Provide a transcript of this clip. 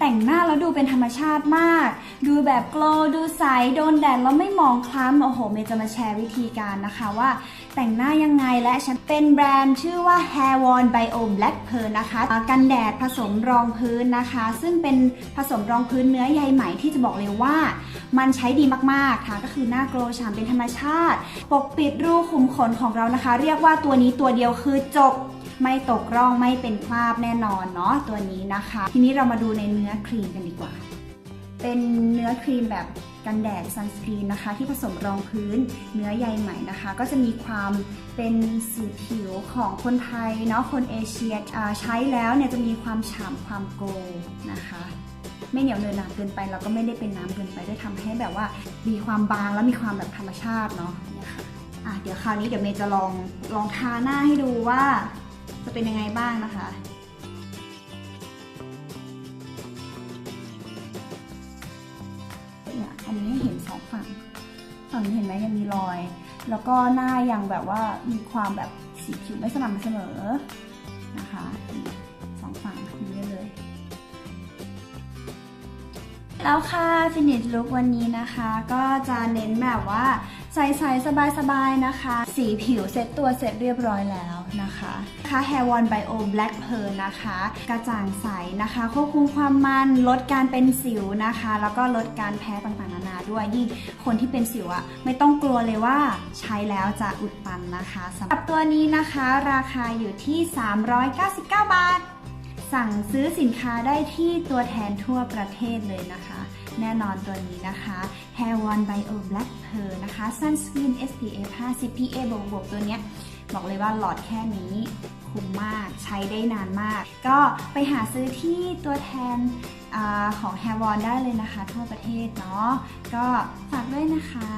แต่งหน้าแล้วดูเป็นธรรมชาติมาก ดูแบบโกลดูใส โดนแดดแล้วไม่หมองคล้ำ โอ้โห เมย์จะมาแชร์วิธีการนะคะว่าแต่งหน้ายังไงและฉันเป็นแบรนด์ชื่อว่า Hair Won Bio Black Pearl นะคะ กันแดดผสมรองพื้นนะคะ ซึ่งเป็นผสมรองพื้นเนื้อใยไหมที่จะบอกเลยว่า มันใช้ดีมากๆค่ะ ก็คือหน้าโกลว์ฉ่ำเป็นธรรมชาติ ปกปิดรูขุมขนของเรานะคะ เรียกว่าตัวนี้ตัวเดียวคือจบ ไม่ตกร่องไม่เป็นคราบแน่นอนเนาะตัวนี้นะคะ ทีนี้เรามาดูในเนื้อครีมกันดีกว่า เป็นเนื้อครีมแบบกันแดดซันสกรีนนะคะ ที่ผสมรองพื้นเนื้อใยไหม่นะคะ ก็จะมีความเป็นสีผิวของคนไทยเนาะคนเอเชียใช้แล้วเนี่ยจะมีความฉ่ำความโกลนะคะ ไม่เหนียวเนินหนาเกินไปแล้วก็ไม่ได้เป็นน้ำเกินไปด้วยทำให้แบบว่ามีความบางแล้วมีความแบบธรรมชาติเนาะเนี่ยค่ะอะเดี๋ยวคราวนี้เดี๋ยวเมย์จะลองลองทาหน้าให้ดูว่า จะเป็นยังไงบ้างนะคะ เนี่ยอันนี้เห็นสองฝั่ง ฝั่งนี้เห็นไหมยังมีรอย แล้วก็หน้ายังแบบว่ามีความแบบสีผิวไม่สม่ำเสมอนะคะ แล้วค่ะ finish look วันนี้นะคะ ก็จะเน้นแบบว่าใสๆสบายๆนะคะ สีผิวเซ็ตตัวเสร็จเรียบร้อยแล้วนะคะค่ะ Hair One Bio Black Pearl นะคะ กระจ่างใสนะคะ ควบคุมความมันลดการเป็นสิวนะคะ แล้วก็ลดการแพ้ต่างๆนานาด้วยยิ่งคนที่เป็นสิวอะไม่ต้องกลัวเลยว่าใช้แล้วจะอุดตันนะคะสำหรับตัวนี้นะคะ ราคาอยู่ที่ 399 บาท สั่งซื้อสินค้าได้ที่ตัวแทนทั่วประเทศเลยนะคะ แน่นอนตัวนี้นะคะ Hair One Bio Black Pearl นะคะ Sunscreen SPF 50 PA บวกบวกตัวเนี้ยบอกเลยว่าหลอดแค่นี้คุ้มมากใช้ได้นานมาก ก็ไปหาซื้อที่ตัวแทนอของ Hair One ได้เลยนะคะ ทั่วประเทศเนาะก็ฝากด้วยนะคะ